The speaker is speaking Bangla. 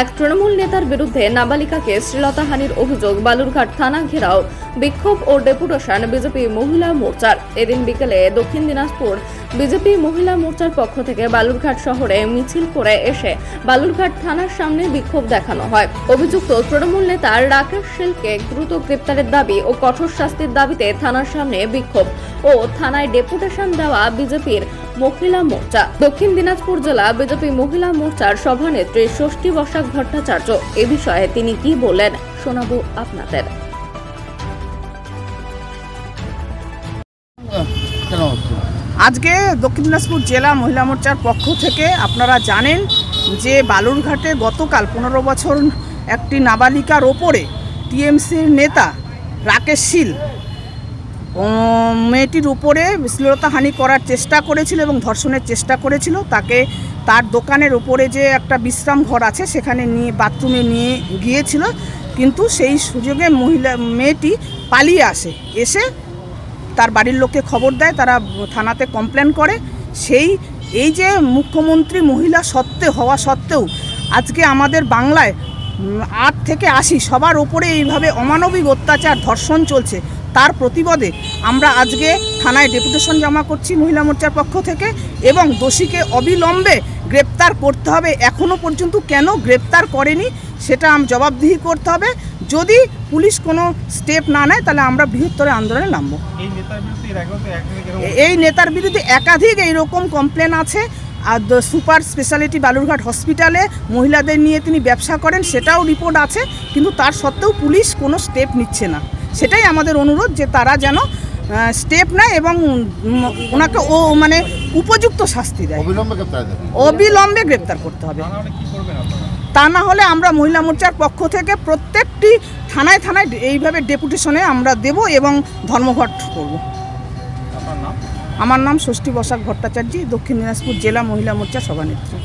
এক তৃণমূল নেতার বিরুদ্ধে নাবালিকাকে শ্লীলতাহানির অভিযোগ বালুরঘাট থানা ঘেরাও। বিক্ষোভ ও ডেপুটেশন বিজেপি মহিলা মোর্চার। এদিন বিকেলে দক্ষিণ দিনাজপুর বিজেপি মহিলা মোর্চার পক্ষ থেকে বালুরঘাট শহরে মিছিল করে এসে বালুরঘাট থানার সামনে বিক্ষোভ দেখানো হয়। অভিযুক্ত তৃণমূল নেতা রাকেশ শিলকে দ্রুত গ্রেপ্তারের দাবি ও কঠোর শাস্তির দাবিতে থানার সামনে বিক্ষোভ ও থানায় ডেপুটেশন দেওয়া বিজেপির মহিলা মোর্চা। দক্ষিণ দিনাজপুর জেলা বিজেপি মহিলা মোর্চার সভানেত্রী ষষ্ঠী বসাক ভট্টাচার্য। এ বিষয়ে তিনি কি বলেন, শোনাবো আপনাদের। আজকে দক্ষিণ দিনাজপুর জেলা মহিলা মোর্চার পক্ষ থেকে আপনারা জানেন যে বালুরঘাটে গতকাল পনেরো বছর একটি নাবালিকার ওপরে টিএমসির নেতা রাকেশ শীল মেয়েটির উপরে শ্লীলতাহানি করার চেষ্টা করেছিল এবং ধর্ষণের চেষ্টা করেছিল। তাকে তার দোকানের উপরে যে একটা বিশ্রাম ঘর আছে, সেখানে নিয়ে, বাথরুমে নিয়ে গিয়েছিল। কিন্তু সেই সুযোগে মহিলা, মেয়েটি পালিয়ে আসে। এসে তার বাড়ির লোককে খবর দেয়, তারা থানাতে কমপ্লেন করে। সেই, এই যে মুখ্যমন্ত্রী মহিলা সত্ত্বে হওয়া সত্ত্বেও, আজকে আমাদের বাংলায় আট থেকে আশি সবার ওপরে এইভাবে অমানবিক অত্যাচার ধর্ষণ চলছে। তার প্রতিবাদে আমরা আজকে থানায় ডেপুটেশন জমা করছি মহিলা মোর্চার পক্ষ থেকে এবং দোষীকে অবিলম্বে গ্রেপ্তার করতে হবে। এখনও পর্যন্ত কেন গ্রেপ্তার করেনি সেটা আম জবাবদিহি করতে হবে। যদি পুলিশ কোনো স্টেপ না নেয় তাহলে আমরা বৃহত্তর আন্দোলনে নামবো। এই নেতার বিরুদ্ধে একাধিক এইরকম কমপ্লেন আছে। আর সুপার স্পেশালিটি বালুরঘাট হসপিটালে মহিলাদের নিয়ে তিনি ব্যবসা করেন সেটাও রিপোর্ট আছে কিন্তু তার সত্ত্বেও পুলিশ কোনো স্টেপ নিচ্ছে না। সেটাই আমাদের অনুরোধ যে তারা যেন স্টেপ নেয় এবং ওনাকে ও মানে উপযুক্ত শাস্তি দেয়। অবিলম্বে গ্রেপ্তার করতে হবে। তা না হলে আমরা মহিলা মোর্চার পক্ষ থেকে প্রত্যেকটি থানায় থানায় এইভাবে ডেপুটেশনে আমরা দেব এবং ধর্মঘট করব। আমার নাম ষষ্ঠী বসাক ভট্টাচার্য দক্ষিণ দিনাজপুর জেলা মহিলা মোর্চা সভানেত্রী।